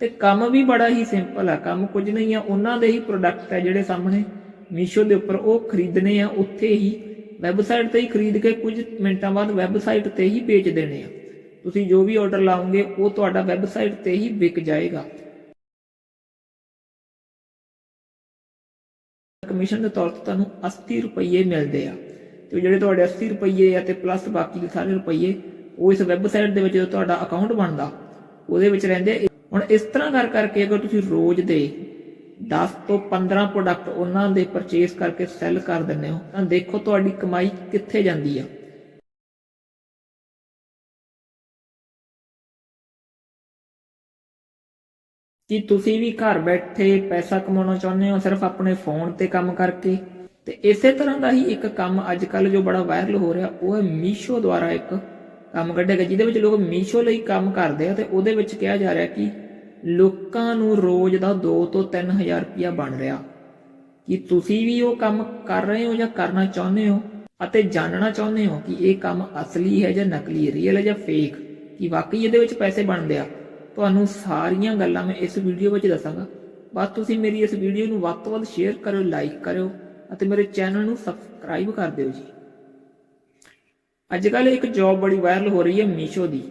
ਤੇ ਕੰਮ ਵੀ ਬੜਾ ਹੀ ਸਿੰਪਲ ਆ, ਕੰਮ ਕੁਝ ਨਹੀਂ ਆ, ਉਹਨਾਂ ਦੇ ਹੀ ਪ੍ਰੋਡਕਟ ਆ ਜਿਹੜੇ ਸਾਹਮਣੇ ਮੀਸ਼ੋ ਦੇ ਉੱਪਰ ਉਹ ਖਰੀਦਣੇ ਆ, ਉੱਥੇ ਹੀ ਵੈਬਸਾਈਟ ਤੇ ਹੀ ਖਰੀਦ ਕੇ ਕੁਝ ਮਿੰਟਾਂ ਬਾਅਦ ਵੈਬਸਾਈਟ ਤੇ ਹੀ ਵੇਚ ਦੇਣੇ ਆ। ਤੁਸੀਂ ਜੋ ਵੀ ਆਰਡਰ ਲਾਓਗੇ, ਉਹ ਤੁਹਾਡਾ ਵੈਬਸਾਈਟ ਤੇ ਹੀ ਵਿਕ ਜਾਏਗਾ। ਕਮਿਸ਼ਨ ਦੇ ਤੌਰ ਤੇ ਤੁਹਾਨੂੰ 80 ਰੁਪਏ ਮਿਲਦੇ ਆ। ਤੇ ਜਿਹੜੇ ਤੁਹਾਡੇ 80 ਰੁਪਏ ਆ ਤੇ ਪਲੱਸ ਬਾਕੀ ਦੇ ਸਾਰੇ ਰੁਪਏ ਉਹ ਇਸ ਵੈਬਸਾਈਟ ਦੇ ਵਿੱਚ ਜਦੋਂ ਤੁਹਾਡਾ ਅਕਾਊਂਟ ਬਣਦਾ, ਉਹਦੇ ਵਿੱਚ ਰਹਿੰਦੇ ਹੁਣ ਇਸ ਤਰ੍ਹਾਂ ਕਰ ਕਰਕੇ ਅਗਰ ਤੁਸੀਂ ਰੋਜ਼ ਦੇ 10 ਤੋਂ 15 ਪ੍ਰੋਡਕਟ ਉਹਨਾਂ ਦੇ ਪਰਚੇਸ ਕਰਕੇ ਸੈਲ ਕਰ ਦਿੰਦੇ ਹੋ, ਤਾਂ ਦੇਖੋ ਤੁਹਾਡੀ ਕਮਾਈ ਕਿੱਥੇ ਜਾਂਦੀ ਆ। ਕੀ ਤੁਸੀਂ ਵੀ ਘਰ ਬੈਠੇ ਪੈਸਾ ਕਮਾਉਣਾ ਚਾਹੁੰਦੇ ਹੋ ਸਿਰਫ ਆਪਣੇ ਫੋਨ ਤੇ ਕੰਮ ਕਰਕੇ? ਤੇ ਇਸੇ ਤਰ੍ਹਾਂ ਦਾ ਹੀ ਇੱਕ ਕੰਮ ਅੱਜ ਕੱਲ ਜੋ ਬੜਾ ਵਾਇਰਲ ਹੋ ਰਿਹਾ, ਉਹ ਹੈ ਮੀਸ਼ੋ ਦੁਆਰਾ ਇੱਕ ਕੰਮ ਕੱਢਿਆ ਗਿਆ, ਜਿਹਦੇ ਵਿੱਚ ਲੋਕ ਮੀਸ਼ੋ ਲਈ ਕੰਮ ਕਰਦੇ ਆ ਤੇ ਉਹਦੇ ਵਿੱਚ ਕਿਹਾ ਜਾ ਰਿਹਾ ਕਿ ਲੋਕਾਂ ਨੂੰ ਰੋਜ਼ ਦਾ 2 ਤੋਂ 3000 ਰੁਪਇਆ ਬਣ ਰਿਹਾ। ਕਿ ਤੁਸੀਂ ਵੀ ਉਹ ਕੰਮ ਕਰ ਰਹੇ ਹੋ ਜਾਂ ਕਰਨਾ ਚਾਹੁੰਦੇ ਹੋ? ਅਤੇ ਜਾਣਨਾ ਚਾਹੁੰਦੇ ਹੋ ਕਿ ਇਹ ਕੰਮ ਅਸਲੀ ਹੈ ਜਾਂ ਨਕਲੀ ਰੀਅਲ ਹੈ ਜਾਂ ਫੇਕ ਕਿ ਵਾਕਈ ਇਹਦੇ ਵਿੱਚ ਪੈਸੇ ਬਣਦੇ ਆ? ਤੁਹਾਨੂੰ ਸਾਰੀਆਂ ਗੱਲਾਂ ਮੈਂ ਇਸ ਵੀਡੀਓ ਵਿੱਚ ਦੱਸਾਂਗਾ। ਬਸ ਤੁਸੀਂ ਮੇਰੀ ਇਸ ਵੀਡੀਓ ਨੂੰ ਵੱਧ ਤੋਂ ਵੱਧ ਸ਼ੇਅਰ ਕਰਿਓ ਲਾਈਕ ਕਰਿਓ ਅਤੇ ਮੇਰੇ ਚੈਨਲ ਨੂੰ ਸਬਸਕ੍ਰਾਈਬ ਕਰ ਦਿਓ ਜੀ। ਅੱਜ ਕੱਲ ਇੱਕ ਜੌਬ ਬੜੀ ਵਾਇਰਲ ਹੋ ਰਹੀ ਹੈ ਮੀਸ਼ੋ ਦੀ।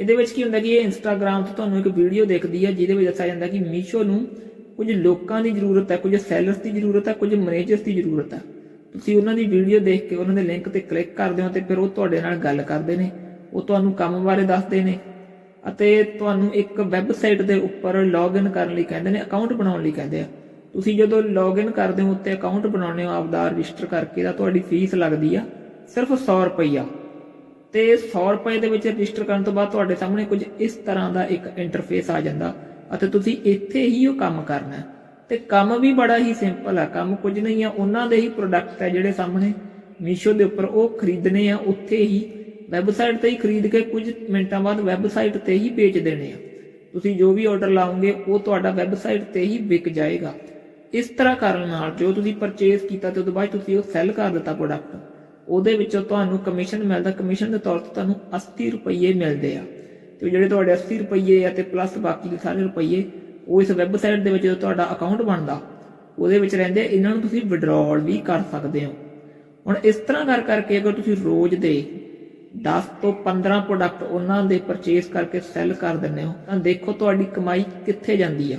ਇਹਦੇ ਵਿੱਚ ਕੀ ਹੁੰਦਾ ਕਿ ਇਹ ਇੰਸਟਾਗ੍ਰam ਤੋਂ ਤੁਹਾਨੂੰ ਇੱਕ ਵੀਡੀਓ ਦਿਖਦੀ ਹੈ ਜਿਹਦੇ ਵਿੱਚ ਦੱਸਿਆ ਜਾਂਦਾ ਕਿ ਮੀਸ਼ੋ ਨੂੰ ਕੁਝ ਲੋਕਾਂ ਦੀ ਜ਼ਰੂਰਤ ਹੈ ਕੁਝ ਸੈਲਰਸ ਦੀ ਜ਼ਰੂਰਤ ਹੈ ਕੁਝ ਮੈਨੇਜਰਸ ਦੀ ਜ਼ਰੂਰਤ ਹੈ ਤੁਸੀਂ ਉਹਨਾਂ ਦੀ ਵੀਡੀਓ ਦੇਖ ਕੇ ਉਹਨਾਂ ਦੇ ਲਿੰਕ ਤੇ ਕਲਿੱਕ ਕਰਦੇ ਹੋ ਤੇ ਫਿਰ ਉਹ ਤੁਹਾਡੇ ਨਾਲ ਗੱਲ ਕਰਦੇ ਨੇ। ਉਹ ਤੁਹਾਨੂੰ ਕੰਮ ਬਾਰੇ ਦੱਸਦੇ ਨੇ ਅਤੇ ਤੁਹਾਨੂੰ ਇੱਕ ਵੈਬਸਾਈਟ ਦੇ ਉੱਪਰ ਲੌਗਇਨ ਕਰਨ ਲਈ ਕਹਿੰਦੇ ਨੇ ਅਕਾਊਂਟ ਬਣਾਉਣ ਲਈ ਕਹਿੰਦੇ ਆ। ਤੁਸੀਂ ਜਦੋਂ ਲੌਗਇਨ ਕਰਦੇ ਹੋ, ਉੱਤੇ ਅਕਾਊਂਟ ਬਣਾਉਂਦੇ ਹੋ, ਆਪਦਾ ਰਜਿਸਟਰ ਕਰਕੇ ਤਾਂ ਤੁਹਾਡੀ ਫੀਸ ਲੱਗਦੀ ਆ ਸਿਰਫ 100 ਰੁਪਈਆ। ਤੇ 100 ਰੁਪਏ ਦੇ ਵਿੱਚ ਰਜਿਸਟਰ ਕਰਨ ਤੋਂ ਬਾਅਦ ਤੁਹਾਡੇ ਸਾਹਮਣੇ ਕੁਝ ਇਸ ਤਰ੍ਹਾਂ ਦਾ ਇੱਕ ਇੰਟਰਫੇਸ ਆ ਜਾਂਦਾ। ਅਤੇ ਤੁਸੀਂ ਇੱਥੇ ਹੀ ਉਹ ਕੰਮ ਕਰਨਾ ਹੈ। ਤੇ ਕੰਮ ਵੀ ਬੜਾ ਹੀ ਸਿੰਪਲ ਆ। ਕੰਮ ਕੁਝ ਨਹੀਂ ਆ। ਉਹਨਾਂ ਦੇ ਹੀ ਪ੍ਰੋਡਕਟ ਆ ਜਿਹੜੇ ਸਾਹਮਣੇ। ਮੀਸ਼ੋ ਦੇ ਉੱਪਰ ਉਹ ਖਰੀਦਣੇ ਆ। ਉੱਥੇ ਹੀ ਵੈਬਸਾਈਟ ਤੇ ਹੀ ਖਰੀਦ ਕੇ ਕੁਝ ਮਿੰਟਾਂ ਬਾਅਦ ਵੈਬਸਾਈਟ ਤੇ ਹੀ ਵੇਚ ਦੇਣੇ ਆ। ਤੁਸੀਂ ਜੋ ਵੀ ਆਰਡਰ ਲਾਓਗੇ, ਉਹ ਤੁਹਾਡਾ ਵੈਬਸਾਈਟ ਤੇ ਹੀ ਵਿਕ ਜਾਏਗਾ। ਇਸ ਤਰ੍ਹਾਂ ਕਰਨ ਨਾਲ ਜੋ ਤੁਸੀਂ ਪਰਚੇਸ ਕੀਤਾ ਤੇ ਉਸ ਤੋਂ ਬਾਅਦ ਤੁਸੀਂ ਉਹ ਸੈੱਲ ਕਰ ਦਿੱਤਾ ਪ੍ਰੋਡਕਟ ਉਹਦੇ ਵਿੱਚੋਂ ਤੁਹਾਨੂੰ ਕਮਿਸ਼ਨ ਮਿਲਦਾ ਕਮਿਸ਼ਨ ਦੇ ਤੌਰ ਤੇ ਤੁਹਾਨੂੰ 80 ਰੁਪਏ ਮਿਲਦੇ ਆ। ਤੇ ਜਿਹੜੇ ਤੁਹਾਡੇ 80 ਰੁਪਏ ਆ ਤੇ ਪਲੱਸ ਬਾਕੀ ਦੇ ਸਾਰੇ ਰੁਪਏ ਉਹ ਇਸ ਵੈਬਸਾਈਟ ਦੇ ਵਿੱਚ ਜਦੋਂ ਤੁਹਾਡਾ ਅਕਾਊਂਟ ਬਣਦਾ, ਉਹਦੇ ਵਿੱਚ ਰਹਿੰਦੇ, ਇਹਨਾਂ ਨੂੰ ਤੁਸੀਂ ਵਿਡਰਾਲ ਵੀ ਕਰ ਸਕਦੇ ਹੋ। ਹੁਣ ਇਸ ਤਰ੍ਹਾਂ ਕਰ ਕਰਕੇ ਅਗਰ ਤੁਸੀਂ ਰੋਜ਼ ਦੇ 10 ਤੋਂ 15 ਪ੍ਰੋਡਕਟ ਉਹਨਾਂ ਦੇ ਪਰਚੇਸ ਕਰਕੇ ਸੈੱਲ ਕਰ ਦਿੰਦੇ ਹੋ, ਤਾਂ ਦੇਖੋ ਤੁਹਾਡੀ ਕਮਾਈ ਕਿੱਥੇ ਜਾਂਦੀ ਆ।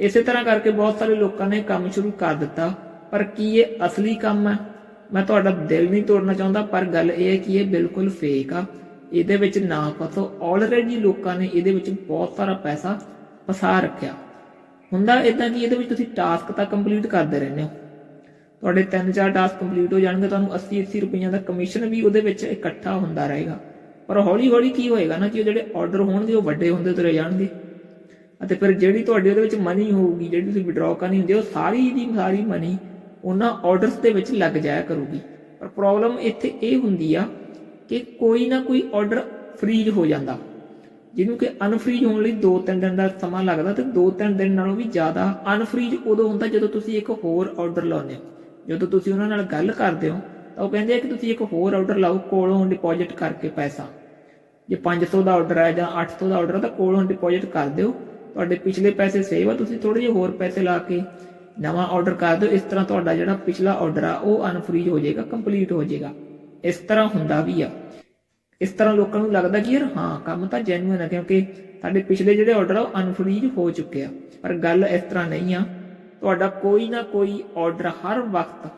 ਇਸੇ ਤਰ੍ਹਾਂ ਕਰਕੇ ਬਹੁਤ ਸਾਰੇ ਲੋਕਾਂ ਨੇ ਕੰਮ ਸ਼ੁਰੂ ਕਰ ਦਿੱਤਾ, ਪਰ ਕੀ ਇਹ ਅਸਲੀ ਕੰਮ ਹੈ ਮੈਂ ਤੁਹਾਡਾ ਦਿਲ ਨਹੀਂ ਤੋੜਨਾ ਚਾਹੁੰਦਾ ਪਰ ਗੱਲ ਇਹ ਹੈ ਕਿ ਇਹ ਬਿਲਕੁਲ ਫੇਕ ਆ। ਇਹਦੇ ਵਿੱਚ ਨਾ ਫਸੋ। ਆਲਰੇਡੀ ਲੋਕਾਂ ਨੇ ਇਹਦੇ ਵਿੱਚ ਬਹੁਤ ਸਾਰਾ ਪੈਸਾ ਫਸਾ ਰੱਖਿਆ। ਹੁੰਦਾ ਇਦਾਂ ਕਿ ਇਹਦੇ ਵਿੱਚ ਤੁਸੀਂ ਟਾਸਕ ਤਾਂ ਕੰਪਲੀਟ ਕਰਦੇ ਰਹਿੰਦੇ ਹੋ। ਤੁਹਾਡੇ 3-4 ਟਾਸਕ ਕੰਪਲੀਟ ਹੋ ਜਾਣਗੇ ਤੁਹਾਨੂੰ 80-80 ਰੁਪਈਆ ਦਾ ਕਮਿਸ਼ਨ ਵੀ ਉਹਦੇ ਵਿੱਚ ਇਕੱਠਾ ਹੁੰਦਾ ਰਹੇਗਾ। ਪਰ ਹੌਲੀ-ਹੌਲੀ ਕੀ ਹੋਏਗਾ ਨਾ ਕਿ ਉਹ ਜਿਹੜੇ ਆਰਡਰ ਹੋਣਗੇ ਉਹ ਵੱਡੇ ਹੁੰਦੇ ਤੁਰੇ ਜਾਣਗੇ। ਅਤੇ ਫਿਰ ਜਿਹੜੀ ਤੁਹਾਡੇ ਉਹਦੇ ਵਿੱਚ ਮਨੀ ਹੋਊਗੀ ਜਿਹੜੀ ਤੁਸੀਂ ਵਿਡਰਾਅ ਕਰਨੀ ਹੁੰਦੀ ਹੈ, ਉਹ ਸਾਰੀ ਦੀ ਸਾਰੀ ਮਨੀ ਉਹਨਾਂ ਆਰਡਰਸ ਦੇ ਵਿੱਚ ਲੱਗ ਜਾਇਆ ਕਰੂਗੀ। ਪਰ ਪ੍ਰੋਬਲਮ ਇੱਥੇ ਇਹ ਹੁੰਦੀ ਆ ਕਿ ਕੋਈ ਨਾ ਕੋਈ ਆਰਡਰ ਫ੍ਰੀਜ਼ ਹੋ ਜਾਂਦਾ। ਜਿਹਨੂੰ ਕਿ ਅਨਫ੍ਰੀਜ਼ ਹੋਣ ਲਈ 2-3 ਦਿਨ ਦਾ ਸਮਾਂ ਲੱਗਦਾ ਤੇ 2-3 ਦਿਨ ਨਾਲੋਂ ਵੀ ਜ਼ਿਆਦਾ ਅਨਫ੍ਰੀਜ਼ ਉਦੋਂ ਹੁੰਦਾ ਜਦੋਂ ਤੁਸੀਂ ਇੱਕ ਹੋਰ ਆਰਡਰ ਲਾਉਂਦੇ ਹੋ। ਜਦੋਂ ਤੁਸੀਂ ਉਹਨਾਂ ਨਾਲ ਗੱਲ ਕਰਦੇ ਹੋ, ਤਾਂ ਉਹ ਕਹਿੰਦੇ ਆ ਕਿ ਤੁਸੀਂ ਇੱਕ ਹੋਰ ਆਰਡਰ ਲਾਓ, ਕੋਲੋਂ ਡਿਪੋਜ਼ਿਟ ਕਰਕੇ ਪੈਸਾ। ਜੇ 500 ਦਾ ਆਰਡਰ ਹੈ ਜਾਂ 800 ਦਾ ਆਰਡਰ ਹੈ ਤਾਂ ਕੋਲੋਂ ਡਿਪੋਜ਼ਿਟ ਕਰ ਦਿਓ। ਤੁਹਾਡੇ ਪਿਛਲੇ ਪੈਸੇ ਸੇਵ ਆ, ਤੁਸੀਂ ਥੋੜੇ ਜਿਹੇ ਹੋਰ ਪੈਸੇ ਲਾ ਕੇ ਨਵਾਂ ਆਰਡਰ ਕਰ ਦਿਓ। ਇਸ ਤਰ੍ਹਾਂ ਤੁਹਾਡਾ ਜਿਹੜਾ ਪਿਛਲਾ ਆਰਡਰ ਆ, ਉਹ ਅਨਫ੍ਰੀਜ਼ ਹੋ ਜਾਏਗਾ ਕੰਪਲੀਟ ਹੋ ਜਾਏਗਾ। ਇਸ ਤਰ੍ਹਾਂ ਹੁੰਦਾ ਵੀ ਆ। ਇਸ ਤਰ੍ਹਾਂ ਲੋਕਾਂ ਨੂੰ ਲੱਗਦਾ ਕਿ ਯਾਰ ਹਾਂ, ਕੰਮ ਤਾਂ ਜੈਨੂਇਨ ਆ, ਕਿਉਂਕਿ ਸਾਡੇ ਪਿਛਲੇ ਜਿਹੜੇ ਆਰਡਰ ਆ, ਉਹ ਅਨਫ੍ਰੀਜ਼ ਹੋ ਚੁੱਕੇ ਆ। ਪਰ ਗੱਲ ਇਸ ਤਰ੍ਹਾਂ ਨਹੀਂ ਆ। ਤੁਹਾਡਾ ਕੋਈ ਨਾ ਕੋਈ ਆਰਡਰ ਹਰ ਵਕਤ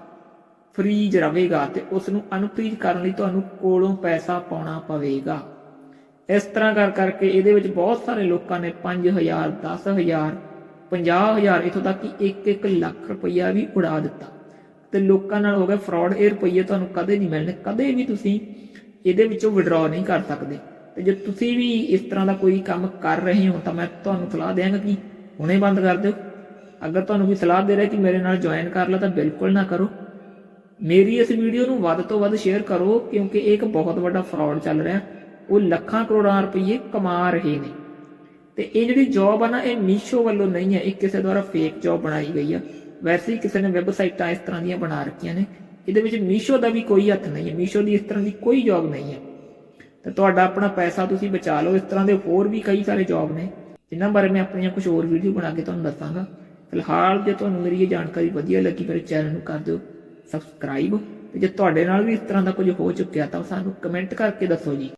ਫ੍ਰੀਜ ਰਹੇਗਾ ਤੇ ਉਸ ਨੂੰ ਅਨਫ੍ਰੀਜ ਕਰਨ ਲਈ ਤੁਹਾਨੂੰ ਕੋਲੋਂ ਪੈਸਾ ਪਾਉਣਾ ਪਵੇਗਾ। ਇਸ ਤਰ੍ਹਾਂ ਕਰ ਕਰਕੇ ਇਹਦੇ ਵਿੱਚ ਬਹੁਤ ਸਾਰੇ ਲੋਕਾਂ ਨੇ 5000 10000 50000 ਇਥੋਂ ਤੱਕ ਕਿ 1-1 ਲੱਖ ਰੁਪਈਆ ਵੀ ਉਡਾ ਦਿੱਤਾ। ਤੇ ਲੋਕਾਂ ਨਾਲ ਹੋ ਗਿਆ ਫਰਾਡ ਇਹ ਰੁਪਈਏ ਤੁਹਾਨੂੰ ਕਦੇ ਨਹੀਂ ਮਿਲਣੇ, ਕਦੇ ਵੀ ਤੁਸੀਂ ਇਹਦੇ ਵਿੱਚੋਂ ਵਿਡਰਾਅ ਨਹੀਂ ਕਰ ਸਕਦੇ। ਤੇ ਜੇ ਤੁਸੀਂ ਵੀ ਇਸ ਤਰ੍ਹਾਂ ਦਾ ਕੋਈ ਕੰਮ ਕਰ ਰਹੇ ਹੋ, ਤਾਂ ਮੈਂ ਤੁਹਾਨੂੰ ਸਲਾਹ ਦਿਆਂਗਾ ਕਿ ਹੁਣੇ ਬੰਦ ਕਰ ਦਿਓ। ਅਗਰ ਤੁਹਾਨੂੰ ਕੋਈ ਸਲਾਹ ਦੇ ਰਿਹਾ ਕਿ ਮੇਰੇ ਨਾਲ ਜੁਆਇਨ ਕਰ ਲਓ ਤਾਂ ਬਿਲਕੁਲ ਨਾ ਕਰੋ। ਮੇਰੀ ਇਸ ਵੀਡੀਓ ਨੂੰ ਵੱਧ ਤੋਂ ਵੱਧ ਸ਼ੇਅਰ ਕਰੋ, ਕਿਉਂਕਿ ਇਹ ਇੱਕ ਬਹੁਤ ਵੱਡਾ ਫਰਾਡ ਚੱਲ ਰਿਹਾ। ਉਹ ਲੱਖਾਂ ਕਰੋੜਾਂ ਰੁਪਏ ਕਮਾ ਰਹੇ ਨੇ। ਤੇ ਇਹ ਜਿਹੜੀ ਜੌਬ ਆ ਨਾ, ਇਹ ਮੀਸ਼ੋ ਵੱਲੋਂ ਨਹੀਂ ਹੈ। ਇਹ ਕਿਸੇ ਦੁਆਰਾ ਫੇਕ ਜੌਬ ਬਣਾਈ ਗਈ ਆ। ਵੈਸੇ ਹੀ ਕਿਸੇ ਨੇ ਵੈਬਸਾਈਟਾਂ ਇਸ ਤਰ੍ਹਾਂ ਦੀਆਂ ਬਣਾ ਰੱਖੀਆਂ ਨੇ। ਇਹਦੇ ਵਿੱਚ ਮੀਸ਼ੋ ਦਾ ਵੀ ਕੋਈ ਹੱਥ ਨਹੀਂ ਹੈ। ਮੀਸ਼ੋ ਦੀ ਇਸ ਤਰ੍ਹਾਂ ਦੀ ਕੋਈ ਜੌਬ ਨਹੀਂ ਹੈ। ਤੇ ਤੁਹਾਡਾ ਆਪਣਾ ਪੈਸਾ ਤੁਸੀਂ ਬਚਾ ਲਓ। ਇਸ ਤਰ੍ਹਾਂ ਦੇ ਹੋਰ ਵੀ ਕਈ ਸਾਰੇ ਜੌਬ ਨੇ। ਜਿਨ੍ਹਾਂ ਬਾਰੇ ਮੈਂ ਆਪਣੀਆਂ ਕੁਝ ਹੋਰ ਵੀਡੀਓ ਬਣਾ ਕੇ ਤੁਹਾਨੂੰ ਦੱਸਾਂਗਾ। ਫਿਲਹਾਲ ਜੇ ਤੁਹਾਨੂੰ ਮੇਰੀ ਇਹ ਜਾਣਕਾਰੀ ਵਧੀਆ ਲੱਗੀ ਮੇਰੇ ਚੈਨਲ ਨੂੰ ਕਰ ਦਿਓ ਸਬਸਕ੍ਰਾਈਬ ਤੇ ਜੇ ਤੁਹਾਡੇ ਨਾਲ ਵੀ ਇਸ ਤਰ੍ਹਾਂ ਦਾ ਕੁਝ ਹੋ ਚੁੱਕਿਆ, ਤਾਂ ਸਾਨੂੰ ਕਮੈਂਟ ਕਰਕੇ ਦੱਸੋ ਜੀ।